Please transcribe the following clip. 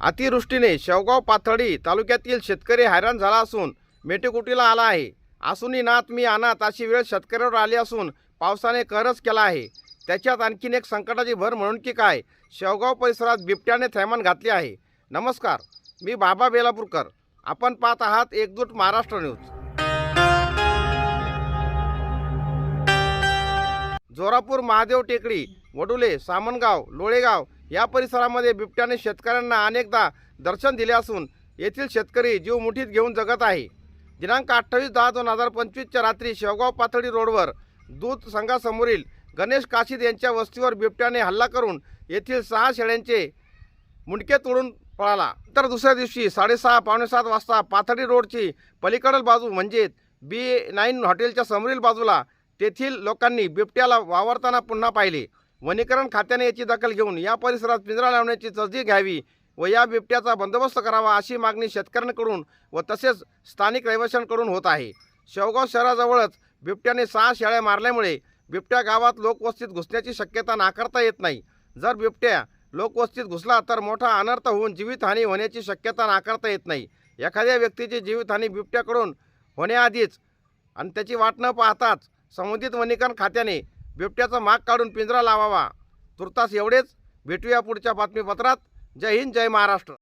अतिवृष्टीने शेवगाव पाथर्डी तालुक्यातील शेतकरी हैराण झाला असून मेटेकुटीला आला आहे. असूनही नात मी अनाथ अशी वेळ शेतकऱ्यावर आली असून पावसाने करच केला आहे. त्याच्यात आणखीन एक संकटाची भर म्हणून की काय शेवगाव परिसरात बिबट्याने थैमान घातले आहे. नमस्कार मी बाबा बेलापूरकर. आपण पाहत आहात एकजूट महाराष्ट्र न्यूज. जोरापूर महादेव टेकडी वडुले सामनगाव लोळेगाव या परिसरामध्ये बिबट्याने शेतकऱ्यांना अनेकदा दर्शन दिले असून येथील शेतकरी जीव मुठीत घेऊन जगत आहे. दिनांक अठ्ठावीस दहा दोन हजार पंचवीसच्या रात्री शेवगाव पाथडी रोडवर दूध संघासमोरील गणेश काशीद यांच्या वस्तीवर बिबट्याने हल्ला करून येथील सहा शेळ्यांचे मुंडके तोडून पळाला. तर दुसऱ्या दिवशी साडेसहा पावणेसात वाजता पाथडी रोडची पलीकडील बाजू म्हणजे बी नाईन हॉटेलच्या समोरील बाजूला तेथील लोकांनी बिबट्याला वावरताना पुन्हा पाहिले. वनीकरण खात्याने याची दखल घेऊन या परिसरात पिंजरा लावण्याची तसदी घ्यावी व या बिबट्याचा बंदोबस्त करावा अशी मागणी शेतकऱ्यांकडून व तसेच स्थानिक रहिवाशांकडून होत आहे. शेवगाव शहराजवळच बिबट्याने सहा शेळ्या मारल्यामुळे बिबट्या गावात लोकवस्तीत घुसण्याची शक्यता नाकारता येत नाही. जर बिबट्या लोकवस्तीत घुसला तर मोठा अनर्थ होऊन जीवितहानी होण्याची शक्यता नाकारता येत नाही. एखाद्या व्यक्तीची जीवितहानी बिबट्याकडून होण्याआधीच आणि त्याची वाट न पाहताच संबंधित वनीकरण खात्याने बिबट्याचा माग काढून पिंजरा लावावा. तुर्तास एवढेच. भेटूया पुढच्या बातमीपत्रात. जय हिंद जय महाराष्ट्र.